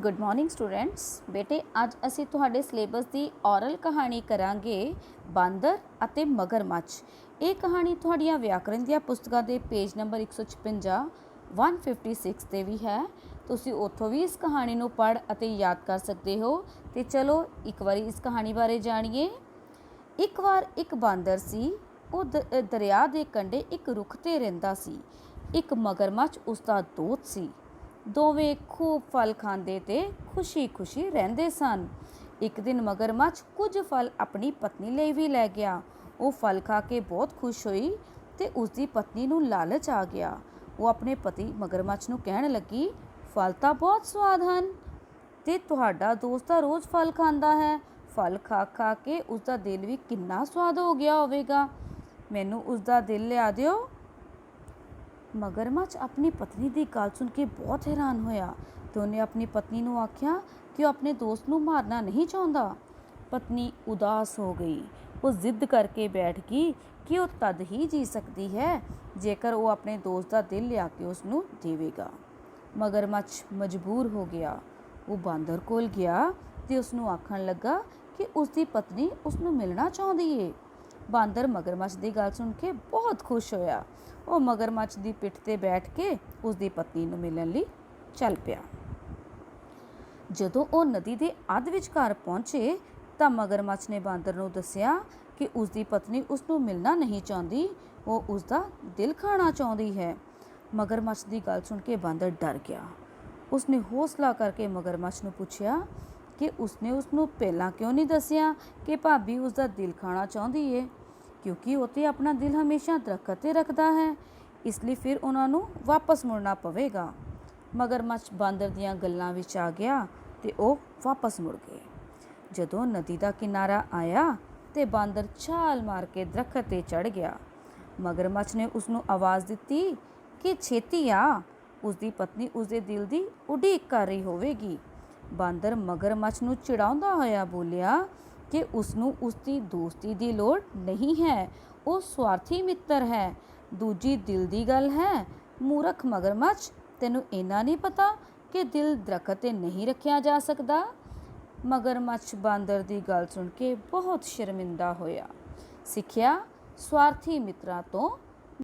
Good morning students ਬੇਟੇ, ਅੱਜ ਅਸੀਂ ਤੁਹਾਡੇ ਸਿਲੇਬਸ ਦੀ ਔਰਲ ਕਹਾਣੀ ਕਰਾਂਗੇ ਬਾਂਦਰ ਅਤੇ ਮਗਰਮੱਛ। ਇਹ ਕਹਾਣੀ ਤੁਹਾਡੀਆਂ ਵਿਆਕਰਣ ਦੀਆਂ ਪੁਸਤਕਾਂ ਦੇ ਪੇਜ ਨੰਬਰ 156 156 ਤੇ ਵੀ ਹੈ। ਤੁਸੀਂ ਉੱਥੋਂ ਵੀ ਇਸ ਕਹਾਣੀ ਨੂੰ ਪੜ੍ਹ ਅਤੇ ਯਾਦ ਕਰ ਸਕਦੇ ਹੋ। ਤੇ ਚਲੋ, ਇੱਕ ਵਾਰੀ ਇਸ ਕਹਾਣੀ ਬਾਰੇ ਜਾਣੀਏ। ਇੱਕ ਵਾਰ ਇੱਕ ਬਾਂਦਰ ਸੀ। ਉਹ ਦ- ਦਰਿਆ ਦੇ ਕੰਢੇ ਇੱਕ ਰੁੱਖ ਤੇ ਰਹਿੰਦਾ ਸੀ। ਇੱਕ ਮਗਰਮੱਛ ਉਸ ਦਾ ਦੋਸਤ ਸੀ। ਦੋਵੇਂ ਖੂਬ ਫਲ ਖਾਂਦੇ ਤੇ ਖੁਸ਼ੀ-ਖੁਸ਼ੀ ਰਹਿੰਦੇ ਸਨ। ਇੱਕ ਦਿਨ ਮਗਰਮੱਛ ਕੁਝ ਫਲ ਆਪਣੀ ਪਤਨੀ ਲਈ ਵੀ ਲੈ ਗਿਆ। ਉਹ ਫਲ ਖਾ ਕੇ ਬਹੁਤ ਖੁਸ਼ ਹੋਈ ਤੇ ਉਸ ਦੀ ਪਤਨੀ ਨੂੰ ਲਾਲਚ ਆ ਗਿਆ। ਉਹ ਆਪਣੇ ਪਤੀ ਮਗਰਮੱਛ ਨੂੰ ਕਹਿਣ ਲੱਗੀ, ਫਲ ਤਾਂ ਬਹੁਤ ਸਵਾਦ ਹਨ ਤੇ ਤੁਹਾਡਾ ਦੋਸਤ ਤਾਂ ਰੋਜ਼ ਫਲ ਖਾਂਦਾ ਹੈ। ਫਲ ਖਾ ਖਾ ਕੇ ਉਸ ਦਾ ਦਿਲ ਵੀ ਕਿੰਨਾ ਸਵਾਦ ਹੋ ਗਿਆ ਹੋਵੇਗਾ। ਮੈਨੂੰ ਉਸ ਦਾ ਦਿਲ ਲਿਆ ਦਿਓ। ਮਗਰਮੱਛ ਆਪਣੀ ਪਤਨੀ ਦੀ ਗੱਲ ਸੁਣ ਕੇ ਬਹੁਤ ਹੈਰਾਨ ਹੋਇਆ ਤੇ ਉਹਨੇ ਆਪਣੀ ਪਤਨੀ ਨੂੰ ਆਖਿਆ ਕਿ ਉਹ ਆਪਣੇ ਦੋਸਤ ਨੂੰ ਮਾਰਨਾ ਨਹੀਂ ਚਾਹੁੰਦਾ। ਪਤਨੀ ਉਦਾਸ ਹੋ ਗਈ। ਉਹ ਜ਼ਿੱਦ ਕਰਕੇ ਬੈਠ ਗਈ ਕਿ ਉਹ ਤਦ ਹੀ ਜੀ ਸਕਦੀ ਹੈ ਜੇਕਰ ਉਹ ਆਪਣੇ ਦੋਸਤ ਦਾ ਦਿਲ ਲਿਆ ਕੇ ਉਸ ਨੂੰ ਦੇਵੇਗਾ। ਮਗਰਮੱਛ ਮਜਬੂਰ ਹੋ ਗਿਆ। ਉਹ ਬਾਂਦਰ ਕੋਲ ਗਿਆ ਤੇ ਉਸ ਨੂੰ ਆਖਣ ਲੱਗਾ ਕਿ ਉਸ ਦੀ ਪਤਨੀ ਉਸ ਨੂੰ ਮਿਲਣਾ ਚਾਹੁੰਦੀ ਏ। ਬਾਂਦਰ ਮਗਰਮੱਛ ਦੀ ਗੱਲ ਸੁਣ ਕੇ ਬਹੁਤ ਖੁਸ਼ ਹੋਇਆ। ਉਹ ਮਗਰਮੱਛ ਦੀ ਪਿੱਠ ਤੇ ਬੈਠ ਕੇ ਉਸ ਦੀ ਪਤਨੀ ਨੂੰ ਮਿਲਣ ਲਈ ਚੱਲ ਪਿਆ। ਜਦੋਂ ਉਹ ਨਦੀ ਦੇ ਅੱਧ ਵਿਚਕਾਰ ਪਹੁੰਚੇ ਤਾਂ ਮਗਰਮੱਛ ਨੇ ਬਾਂਦਰ ਨੂੰ ਦੱਸਿਆ ਕਿ ਉਸ ਦੀ ਪਤਨੀ ਉਸ ਨੂੰ ਮਿਲਣਾ ਨਹੀਂ ਚਾਹੁੰਦੀ, ਉਹ ਉਸ ਦਾ ਦਿਲ ਖਾਣਾ ਚਾਹੁੰਦੀ ਹੈ। ਮਗਰਮੱਛ ਦੀ ਗੱਲ ਸੁਣ ਕੇ ਬਾਂਦਰ ਡਰ ਗਿਆ। ਉਸਨੇ ਹੌਸਲਾ ਕਰਕੇ ਮਗਰਮੱਛ ਨੂੰ ਪੁੱਛਿਆ ਕਿ ਉਸਨੇ ਉਸ ਨੂੰ ਪਹਿਲਾਂ ਕਿਉਂ ਨਹੀਂ ਦੱਸਿਆ ਕਿ ਭਾਬੀ ਉਸ ਦਾ ਦਿਲ ਖਾਣਾ ਚਾਹੁੰਦੀ ਏ? ਕਿਉਂਕਿ ਉਹ ਤੇ ਆਪਣਾ ਦਿਲ ਹਮੇਸ਼ਾ ਦਰਖਤ ਤੇ ਰੱਖਦਾ ਹੈ, ਇਸ ਲਈ ਫਿਰ ਉਹਨਾਂ ਨੂੰ ਵਾਪਸ ਮੁੜਨਾ ਪਵੇਗਾ। ਮਗਰਮੱਛ ਬਾਂਦਰ ਦੀਆਂ ਗੱਲਾਂ ਵਿੱਚ ਆ ਗਿਆ ਤੇ ਉਹ ਵਾਪਸ ਮੁੜ ਗਏ। ਜਦੋਂ ਨਦੀ ਦਾ ਕਿਨਾਰਾ ਆਇਆ ਤੇ ਬਾਂਦਰ ਛਾਲ ਮਾਰ ਕੇ ਦਰਖਤ ਤੇ ਚੜ ਗਿਆ। ਮਗਰਮੱਛ ਨੇ ਉਸ ਨੂੰ ਆਵਾਜ਼ ਦਿੱਤੀ ਕਿ, ਛੇਤੀ ਆ। ਉਸ ਦੀ ਪਤਨੀ ਉਸ ਦੇ ਦਿਲ ਦੀ ਉਡੀਕ ਕਰ ਰਹੀ ਹੋਵੇਗੀ। ਬਾਂਦਰ ਮਗਰਮੱਛ ਨੂੰ ਚਿੜਾਉਂਦਾ ਹੋਇਆ ਬੋਲਿਆ ਕਿ ਉਸ ਨੂੰ ਉਸ ਦੀ ਦੋਸਤੀ ਦੀ ਲੋੜ ਨਹੀਂ ਹੈ। ਉਹ ਸਵਾਰਥੀ ਮਿੱਤਰ ਹੈ। ਦੂਜੀ ਦਿਲ ਦੀ ਗੱਲ ਹੈ। ਮੂਰਖ ਮਗਰਮੱਛ, ਤੈਨੂੰ ਇੰਨਾ ਨਹੀਂ ਪਤਾ ਕਿ ਦਿਲ ਦਰਖਤ ਤੇ ਨਹੀਂ ਰੱਖਿਆ ਜਾ ਸਕਦਾ? ਮਗਰਮੱਛ ਬਾਂਦਰ ਦੀ ਗੱਲ ਸੁਣ ਕੇ ਬਹੁਤ ਸ਼ਰਮਿੰਦਾ ਹੋਇਆ। ਸਿੱਖਿਆ, ਸਵਾਰਥੀ ਮਿੱਤਰਾਂ ਤੋਂ